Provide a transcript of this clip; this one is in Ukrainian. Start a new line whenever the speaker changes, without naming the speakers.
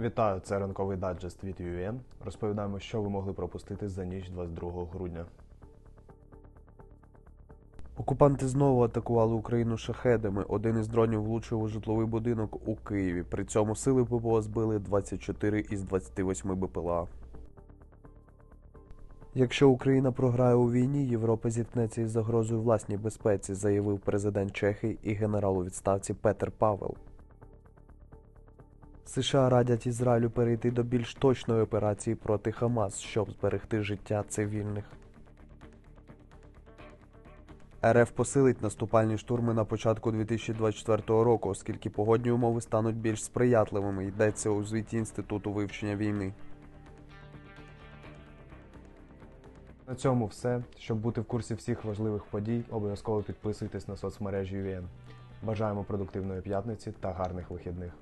Вітаю, це ранковий даджест від UUN. Розповідаємо, що ви могли пропустити за ніч 22 грудня.
Окупанти знову атакували Україну шахедами. Один із дронів влучив у житловий будинок у Києві. При цьому сили ППО збили 24 із 28 БПЛА. Якщо Україна програє у війні, Європа зіткнеться із загрозою власній безпеці, заявив президент Чехії і генерал у відставці Петер Павел. США радять Ізраїлю перейти до більш точної операції проти Хамас, щоб зберегти життя цивільних. РФ посилить наступальні штурми на початку 2024 року, оскільки погодні умови стануть більш сприятливими, йдеться у звіті Інституту вивчення війни.
На цьому все. Щоб бути в курсі всіх важливих подій, обов'язково підписуйтесь на соцмережі UUN. Бажаємо продуктивної п'ятниці та гарних вихідних.